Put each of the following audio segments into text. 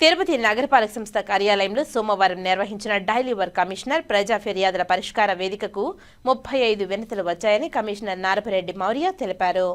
తిరుపతి నగరపాలక సంస్థ కార్యాలయంలో సోమవారం నిర్వహించిన డైలీ వర్క్ కమిషనర్ ప్రజా ఫిర్యాదుల పరిష్కార వేదికకు ముప్పై ఐదు వినతులు వచ్చాయని కమిషనర్ నారపరెడ్డి మౌర్య తెలిపారు.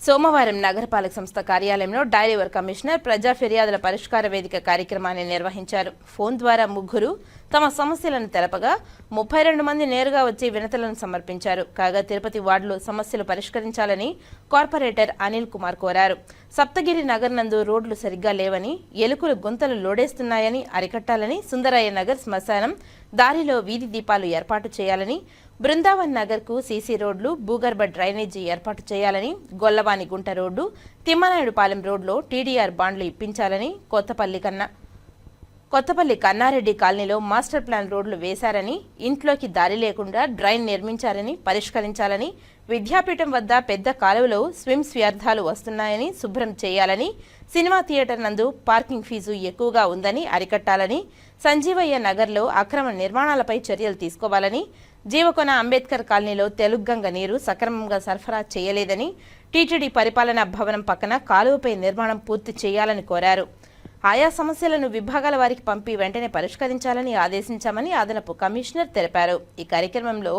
సోమవారం నగరపాలక సంస్థ కార్యాలయంలో డైలీవర్ కమిషనర్ ప్రజా ఫిర్యాదుల పరిష్కార వేదిక కార్యక్రమాన్ని నిర్వహించారు. ఫోన్ ద్వారా ముగ్గురు తమ సమస్యలను తెలపగా ముప్పై రెండు మంది నేరుగా వచ్చి వినతులను సమర్పించారు. కాగా తిరుపతి వార్డులో సమస్యలు పరిష్కరించాలని కార్పొరేటర్ అనిల్ కుమార్ కోరారు. సప్తగిరి నగర్ నందు రోడ్లు సరిగ్గా లేవని ఎలుకలు గుంతలు లోడేస్తున్నాయని అరికట్టాలని సుందరయ్య నగర్ శ్మశానం దారిలో వీధి దీపాలు ఏర్పాటు చేయాలని బృందావన్ నగర్కు సీసీ రోడ్లు భూగర్భ డ్రైనేజీ ఏర్పాటు చేయాలని గొల్లవాని గుంట రోడ్డు తిమ్మనాయుడుపాలెం రోడ్లో టీడీఆర్ బాండ్లు ఇప్పించాలని కొత్తపల్లి కన్నా కొత్తపల్లి కన్నారెడ్డి కాలనీలో మాస్టర్ ప్లాన్ రోడ్లు వేశారని ఇంట్లోకి దారి లేకుండా డ్రైన్ నిర్మించారని పరిష్కరించాలని విద్యాపీఠం వద్ద పెద్ద కాలువలో స్విమ్స్ వ్యర్థాలు వస్తున్నాయని శుభ్రం చేయాలని సినిమా థియేటర్ నందు పార్కింగ్ ఫీజు ఎక్కువగా ఉందని అరికట్టాలని సంజీవయ్య నగర్లో అక్రమ నిర్మాణాలపై చర్యలు తీసుకోవాలని జీవకొన అంబేద్కర్ కాలనీలో తెలుగంగ నీరు సక్రమంగా సరఫరా చేయలేదని టీటీడీ పరిపాలనా భవనం పక్కన కాలువపై నిర్మాణం పూర్తి చేయాలని కోరారు. ఆయా సమస్యలను విభాగాల వారికి పంపి వెంటనే పరిష్కరించాలని ఆదేశించామని అదనపు కమిషనర్ తెలిపారు. ఈ కార్యక్రమంలో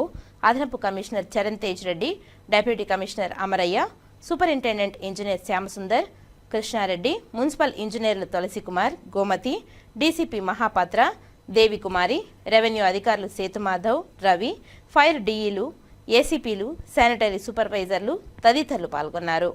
అదనపు commissioner Charan Tej Reddy deputy commissioner Amaraiah superintendent engineer Shyamsundar Krishnareddy municipal ఇంజనీర్లు తులసి కుమార్ గోమతి డీసీపీ మహాపాత్ర దేవికుమారి రెవెన్యూ అధికారులు సేతుమాధవ్ రవి ఫైర్ డీఈలు ఏసీపీలు శానిటరీ సూపర్వైజర్లు తదితరులు పాల్గొన్నారు.